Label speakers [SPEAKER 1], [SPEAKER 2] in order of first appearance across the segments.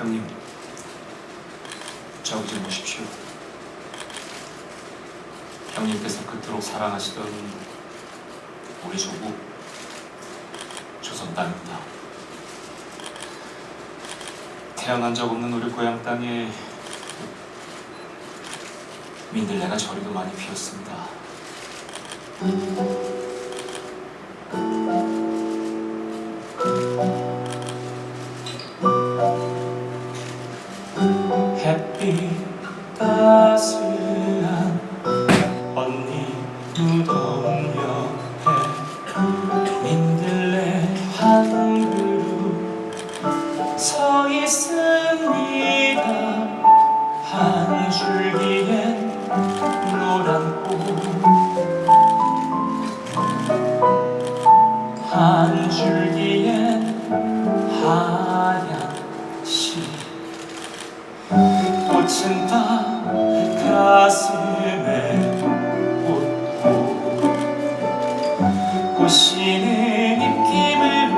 [SPEAKER 1] 형님, 좀 보십시오. 형님께서 그토록 사랑하시던 우리 조국 조선 땅입니다. 태어난 적 없는 우리 고향 땅에 민들레가 저리도 많이 피었습니다. 줄기엔 하얀 시. 꽃은 다 가슴에 웃고 꽃씨는 입김으로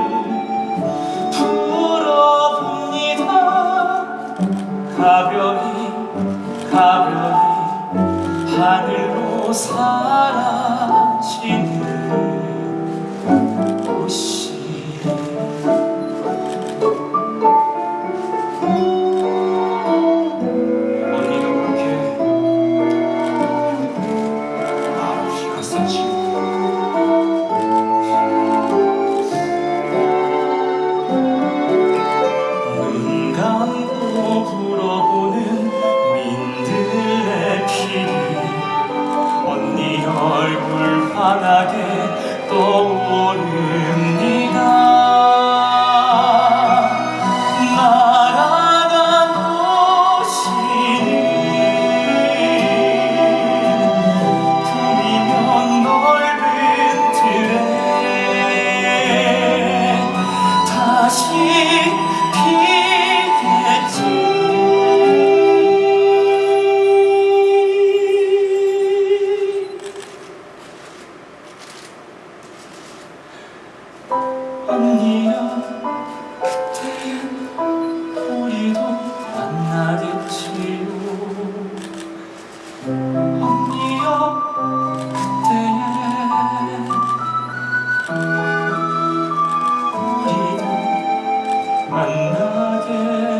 [SPEAKER 1] 불어봅니다. 가벼이 가벼이 하늘로 사라지는 만나면 그때엔 우리도 만나겠지요 언니여 그때엔 우리도 만나겠지.